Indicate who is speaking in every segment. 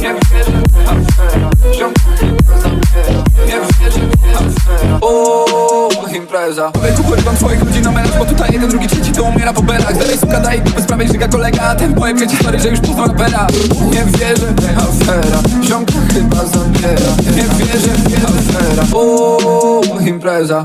Speaker 1: Nie wierzę, nie wierzę, Nie wierzę, impreza
Speaker 2: Tu porywam swoich ludzi na melanż Bo tutaj jeden, drugi, trzeci to umiera po belach. Dalej suka daje dupy z prawej żyga kolega Ten pojem kręci story, że już pozwał rapera.
Speaker 1: Nie wierzę, afera Ziomka chyba zabiera. Nie wierzę, afera. O, impreza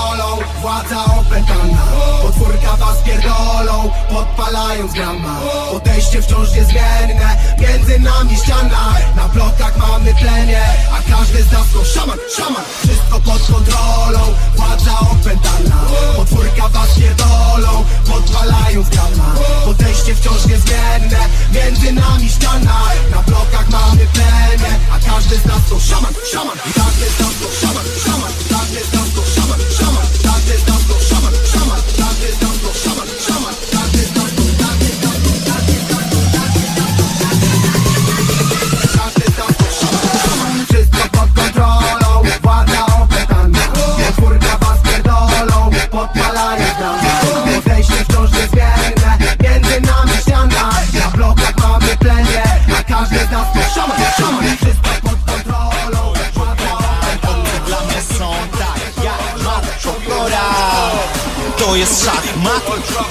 Speaker 3: kontrolą, władza opętana. Potwórka was pierdolą, podpalając grama. Odejście wciąż niezmienne, między nami ściana. Na blokach mamy tlenie, a każdy z nas to szaman, szaman. Wszystko pod kontrolą, władza opętana. Potwórka was pierdolą, podpalając grama. Odejście wciąż niezmienne, między nami ściana. Na blokach mamy tlenie, a każdy z nas to szaman, szaman. I każdy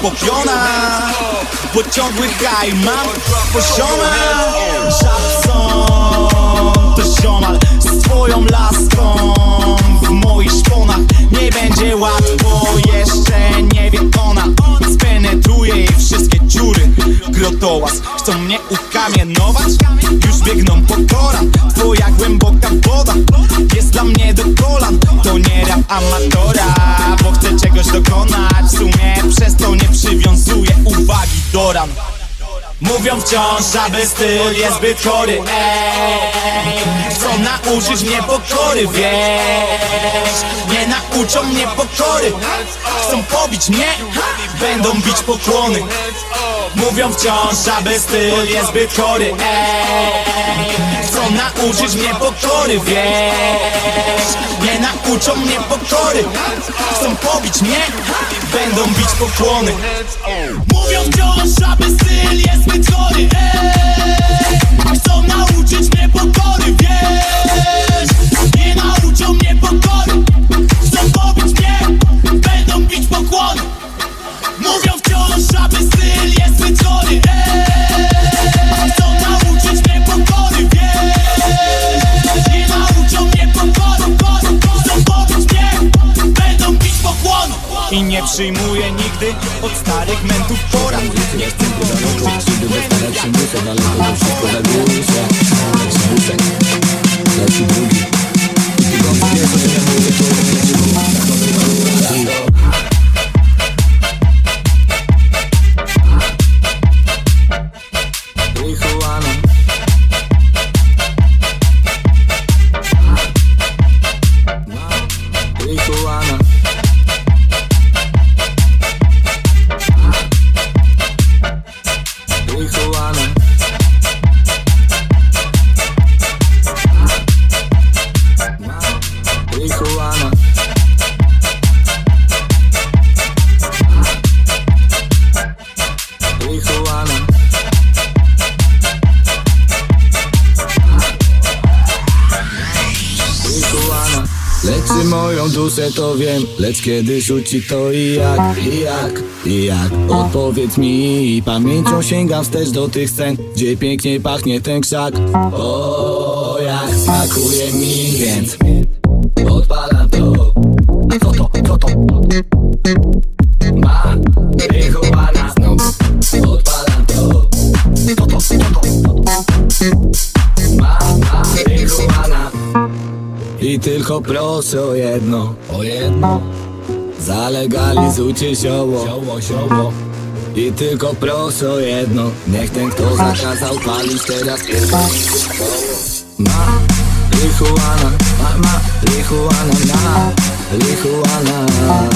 Speaker 4: popiona. Bo ciągły haj mam pozioma Żabson to ziomal z twoją laską. W moich szponach nie będzie łatwo. Jeszcze nie wie ona Spenetruje jej wszystkie dziury Grotołaz chcą mnie ukamienować? Już biegną po koran Twoja głęboka woda Jest dla mnie do kolan. To nie rap amatora Bo chcę czegoś dokonać. W sumie przez to nie przywiązuję uwagi do ran Mówią wciąż, aby styl jest zbyt chory. Ej, Chcą nauczyć mnie pokory, wiesz? Nie nauczą mnie pokory. Chcą pobić mnie, będą bić pokłony. Mówią wciąż, aby styl jest zbyt chory. Ej, Chcą nauczyć mnie pokory, wiesz? Nie nauczą mnie pokory. Chcą pobić mnie, będą bić pokłony. Mówią wciąż, aby styl jest zbyt chory Ej, przyjmuję nigdy od starych mentów porad Nie chcę powtórzyć
Speaker 5: Starać się muszę, ale to wszystko na górze. Leci drugi. I go pierwszy, że mówię to Marihuana moją duszę, to wiem. Lecz kiedy rzuci to i jak, i jak, i jak Odpowiedz mi. I pamięcią sięgam wstecz do tych scen Gdzie pięknie pachnie ten krzak. O, jak smakuje mi, więc Odpalam to. Co to, co to? Ma, tylko proszę o jedno, o jedno. Zalegalizujcie zioło, zioło, zioło I tylko proszę o jedno Niech ten kto zakazał palić teraz pierwszy Ma marihuana, ma marihuana, na marihuana Ma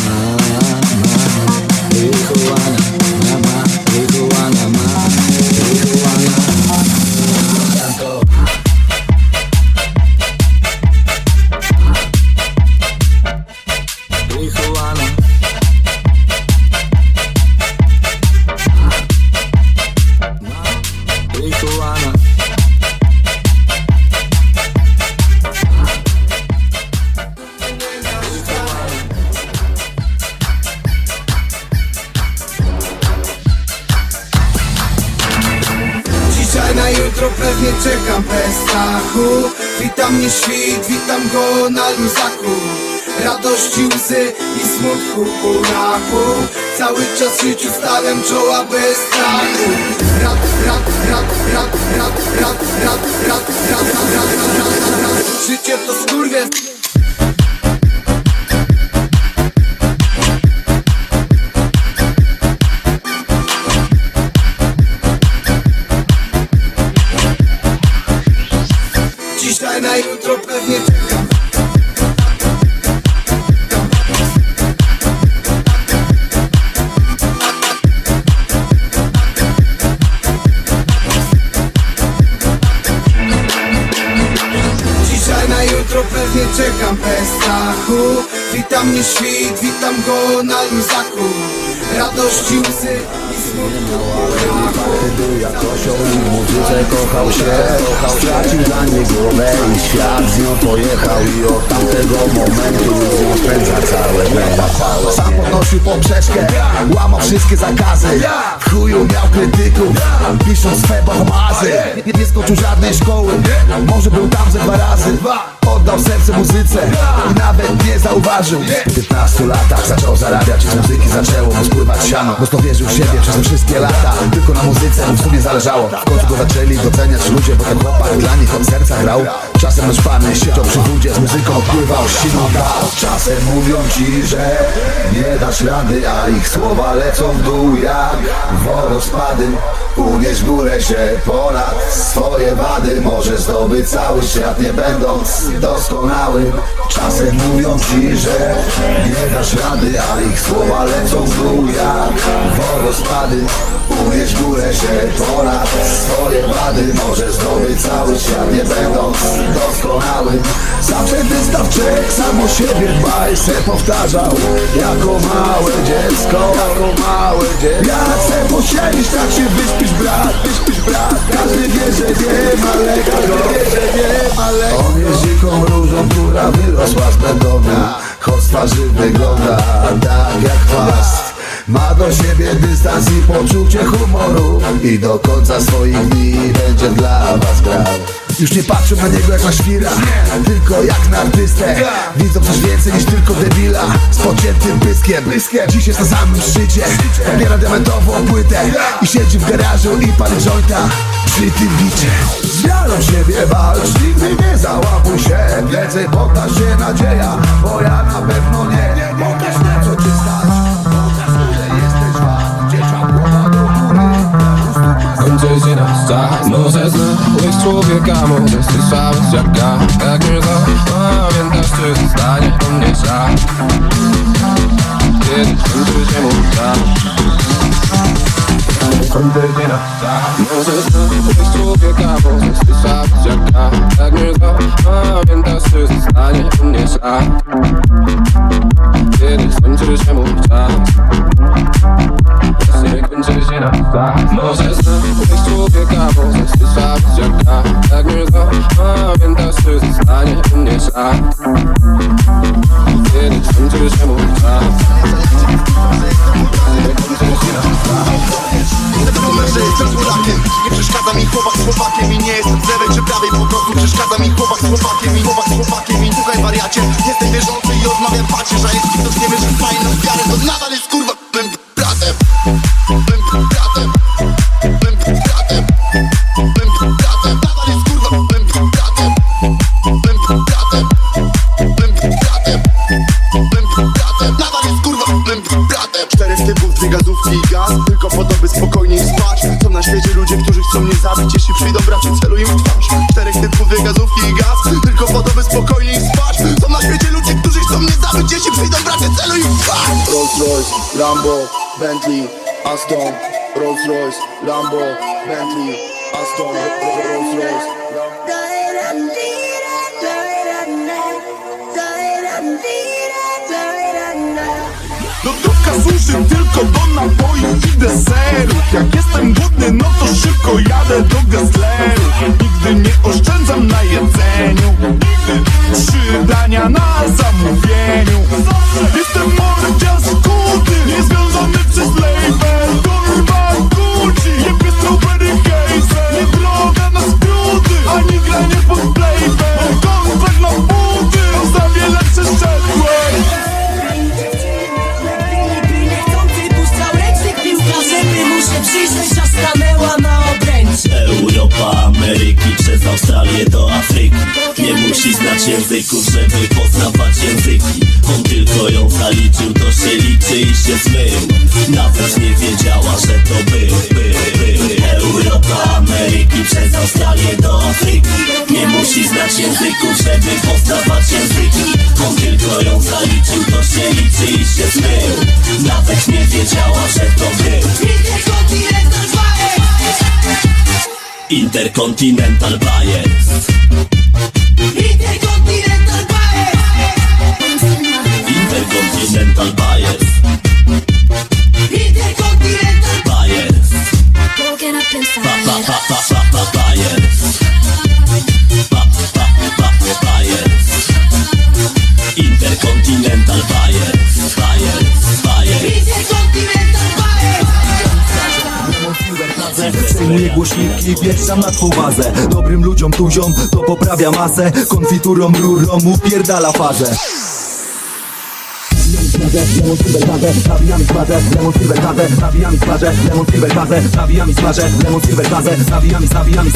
Speaker 5: marihuana,
Speaker 3: smutku buraku Cały czas życiu stawiam czoła bez strachu Rad, rad, rad, rad, rad, rad, rad, rad, rad, rad, rad, rad, rad, rad. Życie to skurwiel Dzisiaj Leona i Zaku Radości łzy i smutku. Braku
Speaker 6: Gdy jakoś o nim mówił, że kochał się Stracił dla niej głowę i świat z nią pojechał I od tamtego momentu z nią spędza całe dnie Sam podnosił poprzeczkę, łamał wszystkie zakazy. W chuju miał krytyków, pisząc swe bohmazy nie, nie skończył żadnej szkoły, może był tam ze dwa razy. Oddał serce muzyce i nawet nie zauważył. W 15 latach zaczął zarabiać z muzyki zaczęło mu spływać siano Mocno wierzył w siebie przez te wszystkie lata. Tylko na muzyce mu w sumie zależało. W końcu go zaczęli doceniać ludzie, bo ten chłopak dla nich serca grał. Czasem naćpany siedział przy wódzie z muzyką odpływał siną Czasem mówią ci, że nie dasz rady, a ich słowa lecą w dół jak wodospady. Unieś górę się ponad swoje wady. Może zdobyć cały świat nie będąc doskonałym Czasem mówią ci, że nie dasz rady A ich słowa lecą w dół jak wodospady. Unieś w górę się ponad swoje wady. Może zdobyć cały świat nie będąc doskonałym. Zawsze wystaw czek, samo siebie dbaj. Se powtarzał jako małe dziecko Jako małe dziecko. Jak chcę posiedzieć, tak się wyśpisz brat Wyśpisz brat. Każdy wie, że nie ma leka Każdy wie, że nie ma dystans i poczucie humoru. I do końca swoich dni będzie dla was grał. Już nie patrzą na niego jak na świra Tylko jak na artystę. Widzą coś więcej niż tylko debila Z pociętym pyskiem. Dziś jest na samym szczycie Pobiera diamentową płytę I siedzi w garażu i pali jointa Przy tym bicie. Z wiarą siebie walcz Nigdy nie załapuj się. Więcej poddasz się nadzieja Bo ja na pewno nie
Speaker 2: Kończy na start Może znałeś człowieka, może słyszałeś jak ja Jak nie go pamiętasz, czy zostanie po mnie kończy się mój czas. Kończy Może znałeś człowieka, może słyszałeś jak ja Jak nie go pamiętasz, czy zostanie po mnie żal? Kiedy skończy się mój czas. Właśnie kończy się
Speaker 7: никогда Так не знал, момента созерцания небеса Lambo, Bentley, Aston Rolls Royce, Lambo, Bentley, Aston Rolls Royce,
Speaker 8: Suszy tylko do napoi i deserów Jak jestem głodny, no to szybko jadę do Gessleru Nigdy nie oszczędzam na jedzeniu. Nigdy trzy dania na zamówieniu. Jestem mordzia skuty, niezwiązany przez label. Kurwa Gucci, jebie strawberry gejzer Nie droga na skróty, ani granie pod
Speaker 9: Australię do Afryki. Nie musi znać języków, żeby poznawać języki. On tylko ją zaliczył, to się liczy i się zmył. Nawet nie wiedziała, że to był, był, był Europa, Ameryki przez Australię do Afryki. Nie musi znać języków, żeby poznawać języki. On tylko ją zaliczył, to się liczy i się zmył. Nawet nie wiedziała, Intercontinental Bias. Intercontinental Bias. Intercontinental Bias. Intercontinental Bias. Broken up inside. Bias.
Speaker 10: Głośniki, wieszam na twą Dobrym ludziom tuziom to poprawia masę. Konfiturą rurą upierdala fazę. Lemon silver kazę, nawijamy smażę Lemon nawijamy smażę Lemon nawijamy smażę Lemon nawijamy, nawijamy